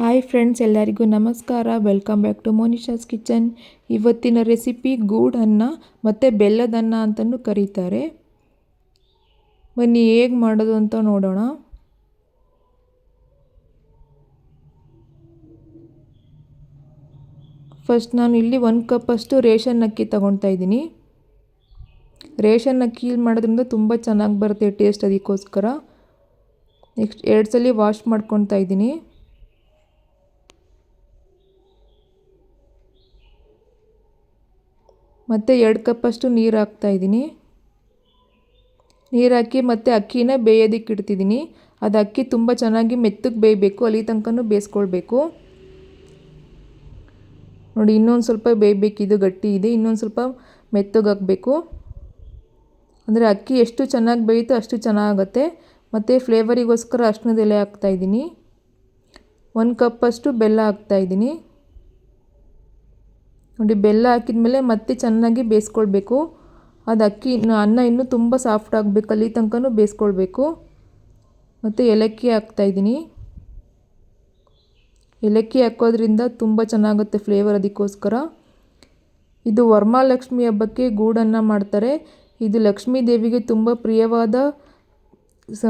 Hi friends, ಎಲ್ಲರಿಗೂ ನಮಸ್ಕಾರ. Welcome back to Monisha's kitchen. ಇವತ್ತಿನ ರೆಸಿಪಿ ಗೂಡನ್ನ ಮತ್ತು ಬೆಲ್ಲದನ್ನ ಅಂತಲೂ ಕರೀತಾರೆ. ಬನ್ನಿ, ಹೇಗೆ ಮಾಡೋದು ಅಂತ ನೋಡೋಣ. ಫಸ್ಟ್ ನಾನು ಇಲ್ಲಿ ಒಂದು ಕಪ್ಪಷ್ಟು ರೇಷನ್ ಅಕ್ಕಿ ತಗೊಳ್ತಾ ಇದ್ದೀನಿ. ರೇಷನ್ ಅಕ್ಕಿ ಮಾಡೋದ್ರಿಂದ ತುಂಬ ಚೆನ್ನಾಗಿ ಬರುತ್ತೆ ಟೇಸ್ಟ್ ಅದಕ್ಕೋಸ್ಕರ. ನೆಕ್ಸ್ಟ್, ಎರಡು ಸಲ ವಾಶ್ ಮಾಡ್ಕೊತಾ ಇದ್ದೀನಿ. ಮತ್ತು ಎರಡು ಕಪ್ಪಷ್ಟು ನೀರು ಹಾಕ್ತಾಯಿದ್ದೀನಿ ನೀರು ಹಾಕಿ ಮತ್ತು ಅಕ್ಕಿನ ಬೇಯೋದಕ್ಕೆ ಇಡ್ತಿದ್ದೀನಿ. ಅದು ಅಕ್ಕಿ ತುಂಬ ಚೆನ್ನಾಗಿ ಮೆತ್ತಗೆ ಬೇಯಬೇಕು, ಅಲ್ಲಿ ತನಕನೂ ಬೇಯಿಸ್ಕೊಳ್ಬೇಕು. ನೋಡಿ, ಇನ್ನೊಂದು ಸ್ವಲ್ಪ ಬೇಯಬೇಕಿದು ಗಟ್ಟಿ ಇದೆ, ಇನ್ನೊಂದು ಸ್ವಲ್ಪ ಮೆತ್ತಗೆ ಹಾಕಬೇಕು. ಅಂದರೆ ಅಕ್ಕಿ ಎಷ್ಟು ಚೆನ್ನಾಗಿ ಬೇಯುತ್ತೋ ಅಷ್ಟು ಚೆನ್ನಾಗುತ್ತೆ. ಮತ್ತು ಫ್ಲೇವರಿಗೋಸ್ಕರ ಅಷ್ಟನದ ಎಲೆ ಹಾಕ್ತಾಯಿದ್ದೀನಿ ಒಂದು ಕಪ್ಪಷ್ಟು ಬೆಲ್ಲ ಹಾಕ್ತಾಯಿದ್ದೀನಿ ನೋಡಿ, ಬೆಲ್ಲ ಹಾಕಿದ್ಮೇಲೆ ಮತ್ತೆ ಚೆನ್ನಾಗಿ ಬೇಯಿಸ್ಕೊಳ್ಬೇಕು. ಅದು ಅಕ್ಕಿ ಅನ್ನ ಇನ್ನೂ ತುಂಬ ಸಾಫ್ಟ್ ಆಗಬೇಕು, ಅಲ್ಲಿ ತನಕನೂ ಬೇಯಿಸ್ಕೊಳ್ಬೇಕು. ಮತ್ತು ಏಲಕ್ಕಿ ಹಾಕ್ತಾಯಿದ್ದೀನಿ ಏಲಕ್ಕಿ ಹಾಕೋದ್ರಿಂದ ತುಂಬ ಚೆನ್ನಾಗುತ್ತೆ ಫ್ಲೇವರ್ ಅದಕ್ಕೋಸ್ಕರ. ಇದು ವರ್ಮಾಲಕ್ಷ್ಮಿ ಹಬ್ಬಕ್ಕೆ ಗೂಡನ್ನು ಮಾಡ್ತಾರೆ. ಇದು ಲಕ್ಷ್ಮೀ ದೇವಿಗೆ ತುಂಬ ಪ್ರಿಯವಾದ ಸ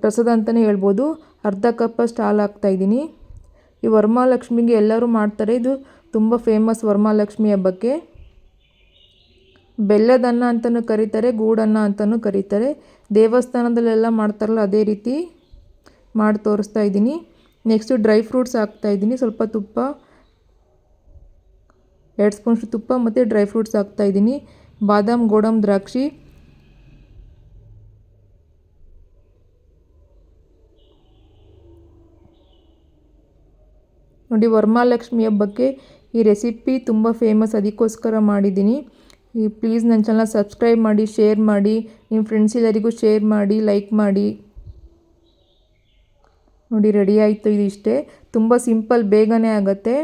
ಪ್ರಸಾದ ಅಂತಲೇ ಹೇಳ್ಬೋದು. ಅರ್ಧ ಕಪ್ಪಷ್ಟು ಹಾಲು ಹಾಕ್ತಾಯಿದ್ದೀನಿ ಈ ವರ್ಮಾಲಕ್ಷ್ಮಿಗೆ ಎಲ್ಲರೂ ಮಾಡ್ತಾರೆ. ಇದು ತುಂಬ ಫೇಮಸ್ ವರಮಹಾಲಕ್ಷ್ಮಿ ಹಬ್ಬಕ್ಕೆ. ಬೆಲ್ಲದನ್ನ ಅಂತಲೂ ಕರೀತಾರೆ, ಗೂಡನ್ನ ಅಂತಲೂ ಕರೀತಾರೆ. ದೇವಸ್ಥಾನದಲ್ಲೆಲ್ಲ ಮಾಡ್ತಾರಲ್ಲ, ಅದೇ ರೀತಿ ಮಾಡಿ ತೋರಿಸ್ತಾ ಇದ್ದೀನಿ. ನೆಕ್ಸ್ಟು ಡ್ರೈ ಫ್ರೂಟ್ಸ್ ಹಾಕ್ತಾ ಇದ್ದೀನಿ, ಸ್ವಲ್ಪ ತುಪ್ಪ, ಎರಡು ಸ್ಪೂನ್ಷ್ಟು ತುಪ್ಪ ಮತ್ತು ಡ್ರೈ ಫ್ರೂಟ್ಸ್ ಹಾಕ್ತಾ ಇದ್ದೀನಿ. ಬಾದಾಮ್, ಗೋಡಂಬಿ, ದ್ರಾಕ್ಷಿ. ನೋಡಿ ವರಮಹಾಲಕ್ಷ್ಮಿ ಹಬ್ಬಕ್ಕೆ ಈ ರೆಸಿಪಿ ತುಂಬ ಫೇಮಸ್ ಅದಕ್ಕೋಸ್ಕರ ಮಾಡಿದ್ದೀನಿ. ಈ ಪ್ಲೀಸ್ ನನ್ನ ಚಾನಲ್ ಸಬ್ಸ್ಕ್ರೈಬ್ ಮಾಡಿ ಶೇರ್ ಮಾಡಿ ನಿಮ್ಮ ಫ್ರೆಂಡ್ಸ್ ಎಲ್ಲರಿಗೂ ಶೇರ್ ಮಾಡಿ ಲೈಕ್ ಮಾಡಿ. ನೋಡಿ ರೆಡಿ ಆಯಿತು ಇದು ಇಷ್ಟೇ. ತುಂಬ ಸಿಂಪಲ್ ಬೇಗನೆ ಆಗುತ್ತೆ.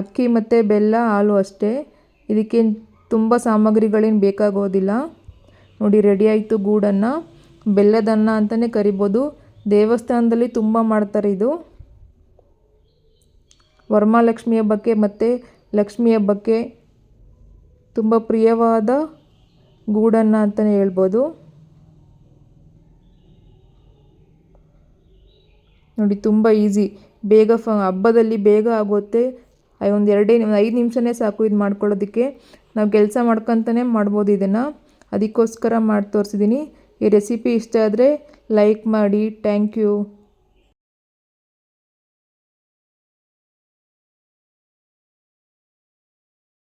ಅಕ್ಕಿ ಮತ್ತು ಬೆಲ್ಲ, ಹಾಲು ಅಷ್ಟೇ. ಇದಕ್ಕೆ ತುಂಬ ಸಾಮಗ್ರಿಗಳೇನು ಬೇಕಾಗೋದಿಲ್ಲ. ನೋಡಿ ರೆಡಿ ಆಯಿತು ಗೂಡನ್ನು. ಬೆಲ್ಲದನ್ನ ಅಂತಲೇ ಕರಿಬೋದು. ದೇವಸ್ಥಾನದಲ್ಲಿ ತುಂಬ ಮಾಡ್ತಾರೆ ಇದು. ವರಮಹಾಲಕ್ಷ್ಮಿ ಹಬ್ಬಕ್ಕೆ ಮತ್ತು ಲಕ್ಷ್ಮಿ ಹಬ್ಬಕ್ಕೆ ತುಂಬ ಪ್ರಿಯವಾದ ಗೂಡನ್ನು ಅಂತಲೇ ಹೇಳ್ಬೋದು. ನೋಡಿ, ತುಂಬ ಈಸಿ. ಬೇಗ ಫ, ಹಬ್ಬದಲ್ಲಿ ಬೇಗ ಆಗುತ್ತೆ. ಒಂದು ಎರಡೇ ಐದು ನಿಮಿಷನೇ ಸಾಕು ಇದು ಮಾಡ್ಕೊಳ್ಳೋದಕ್ಕೆ. ನಾವು ಕೆಲಸ ಮಾಡ್ಕೊತಾನೆ ಮಾಡ್ಬೋದು ಇದನ್ನು. ಅದಕ್ಕೋಸ್ಕರ ಮಾಡಿ ತೋರಿಸಿದ್ದೀನಿ ಈ ರೆಸಿಪಿ ಇಷ್ಟ ಆದರೆ ಲೈಕ್ ಮಾಡಿ, ಥ್ಯಾಂಕ್ ಯು.